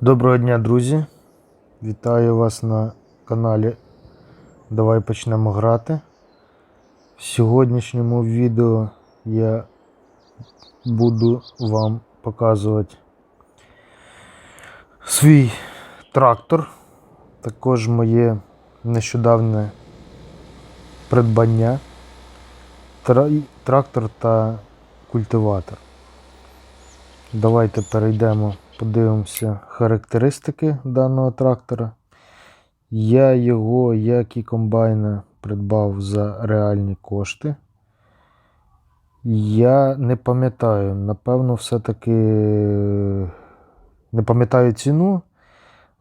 Доброго дня, друзі! Вітаю вас на каналі Давай почнемо грати. В сьогоднішньому відео я буду вам показувати свій трактор, також моє нещодавне придбання, трактор та культиватор. Давайте перейдемо, подивимося характеристики даного трактора. Я його, як і комбайна, придбав за реальні кошти. Я не пам'ятаю, напевно, все-таки не пам'ятаю ціну.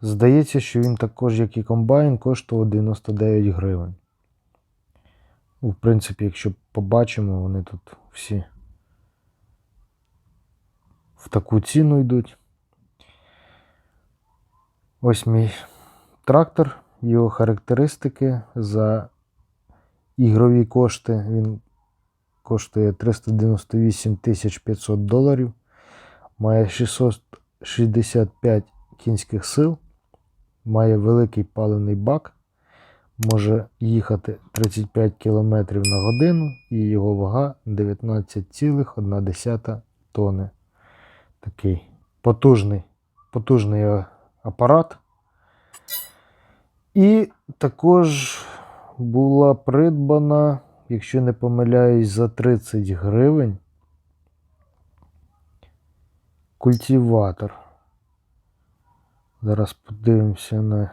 Здається, що він також, як і комбайн, коштував 99 гривень. В принципі, якщо побачимо, вони тут всі в таку ціну йдуть. Ось мій трактор, його характеристики за ігрові кошти. Він коштує 398 500 доларів, має 665 кінських сил, має великий паливний бак, може їхати 35 км на годину і його вага 19,1 тонни такий потужний, потужний апарат. І також була придбана, якщо не помиляюсь, за 30 гривень культиватор. Зараз подивимося на,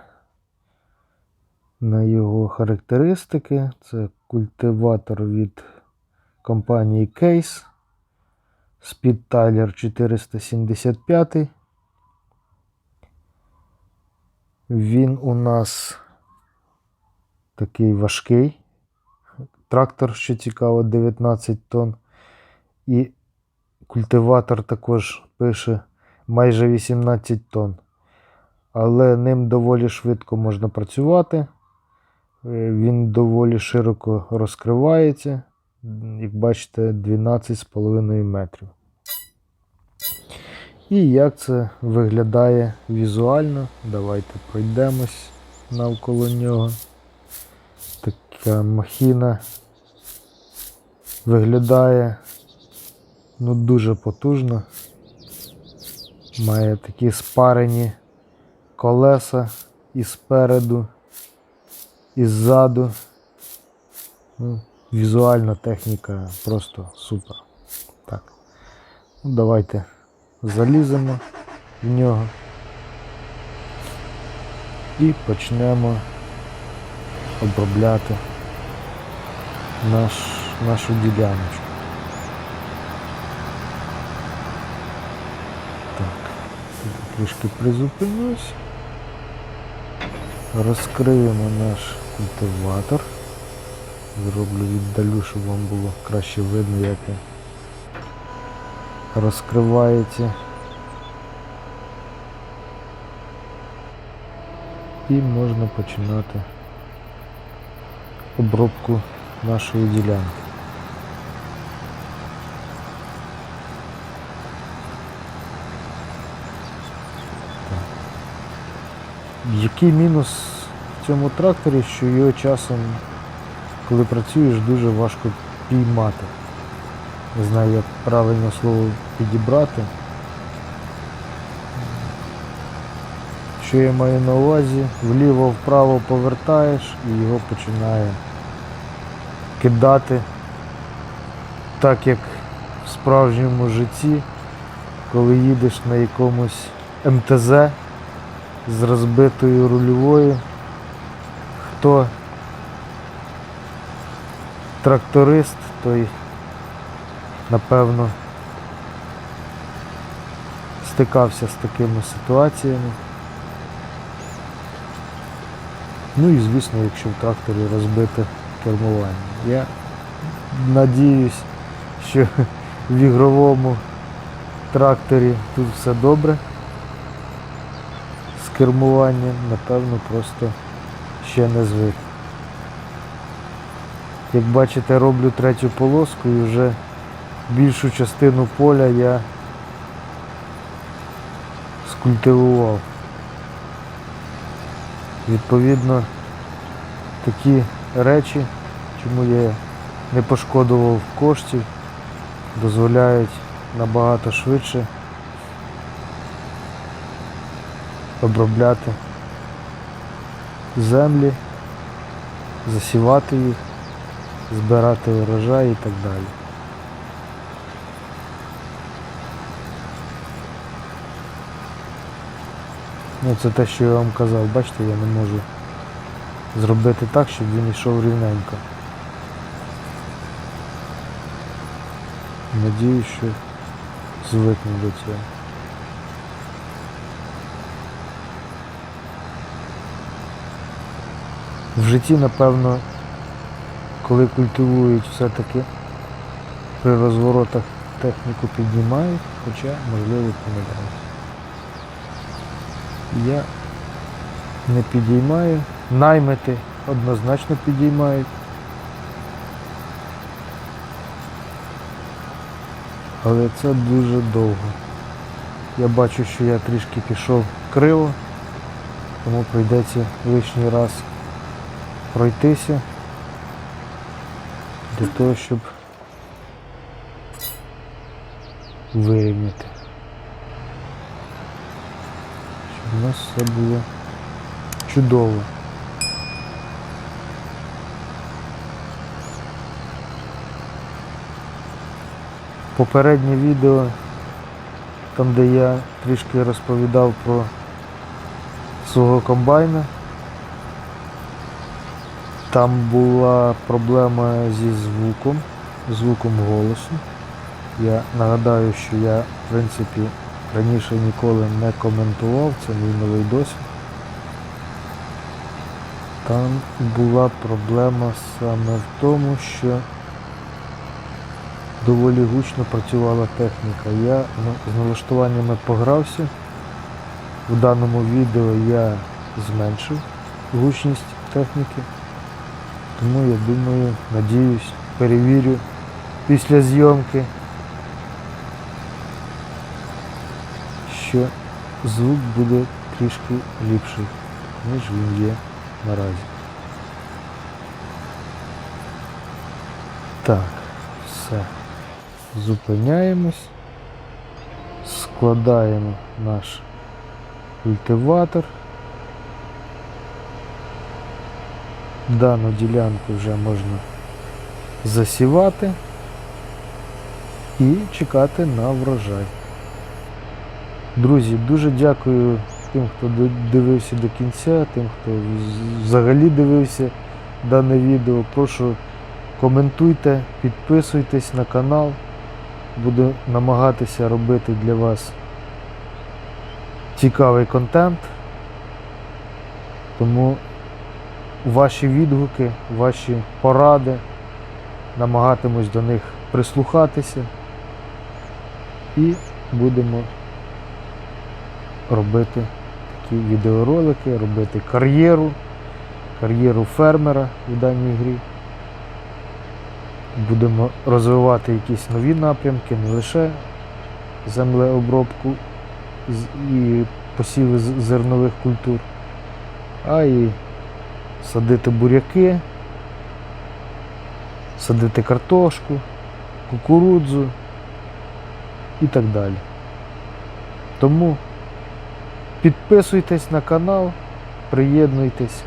на його характеристики. Це культиватор від компанії Case. Speed Tyler 475. Він у нас такий важкий. Трактор, що цікаво, 19 тонн. І культиватор також пише майже 18 тонн. Але ним доволі швидко можна працювати. Е, Він доволі широко розкривається як бачите, 12,5 метрів. І як це виглядає візуально? Давайте пройдемось навколо нього. Така махіна виглядає ну, дуже потужно. Має такі спарені колеса і спереду, і ззаду. Ну, Візуальна техніка просто супер. Так. Ну, давайте заліземо в нього і почнемо обробляти наш, нашу діляночку. Так, трішки призупинюсь. Розкриємо наш культиватор. Зроблю віддалю, щоб вам було краще видно, як він розкривається. І можна починати обробку нашої ділянки. Який мінус в цьому тракторі, що його часом коли працюєш, дуже важко піймати. Не знаю, як правильно слово підібрати. Що я маю на увазі, вліво-вправо повертаєш і його починає кидати так, як в справжньому житті, коли їдеш на якомусь МТЗ з розбитою рульовою. Хто тракторист, той, напевно, стикався з такими ситуаціями. Ну і звісно, якщо в тракторі розбите кермування. Я надіюсь, що в ігровому тракторі тут все добре. З кермуванням, напевно, просто ще не звик. Як бачите, роблю третю полоску і вже більшу частину поля я скультивував. Відповідно, такі речі, чому я не пошкодував коштів, дозволяють набагато швидше обробляти землі, засівати їх, збирати урожай і так далі. Ну, це те, що я вам казав, бачите, я не можу зробити так, щоб він йшов рівненько. Надіюсь, що звикну до цього. В житті, напевно, коли культивують все-таки при розворотах техніку піднімають, хоча, можливо, помиляюсь. Я не підіймаю. Наймити однозначно підіймають. Але це дуже довго. Я бачу, що я трішки пішов криво, тому прийдеться лишній раз пройтися для того, щоб вирівняти. Щоб у нас все було чудово. Попереднє відео, там де я трішки розповідав про свого комбайна, там була проблема зі звуком, звуком голосу. Я нагадаю, що я, в принципі, раніше ніколи не коментував, це мій новий досвід. Там була проблема саме в тому, що доволі гучно працювала техніка. Я ну, з налаштуваннями погрався. В даному відео я зменшив гучність техніки. Тому я думаю, надіюсь, перевірю після зйомки, що звук буде трішки ліпший, ніж він є наразі. Так, все. Зупиняємось, складаємо наш культиватор. Дану ділянку вже можна засівати і чекати на врожай. Друзі, дуже дякую тим, хто дивився до кінця, тим, хто взагалі дивився дане відео. Прошу коментуйте, підписуйтесь на канал. Буду намагатися робити для вас цікавий контент. Тому ваші відгуки, ваші поради, намагатимусь до них прислухатися і будемо робити такі відеоролики, робити кар'єру, кар'єру фермера в даній грі. Будемо розвивати якісь нові напрямки, не лише землеобробку і посіви зернових культур, а й садити буряки, садити картошку, кукурудзу і так далі. Тому підписуйтесь на канал, приєднуйтесь.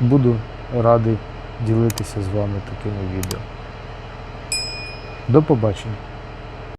Буду радий ділитися з вами такими відео. До побачення.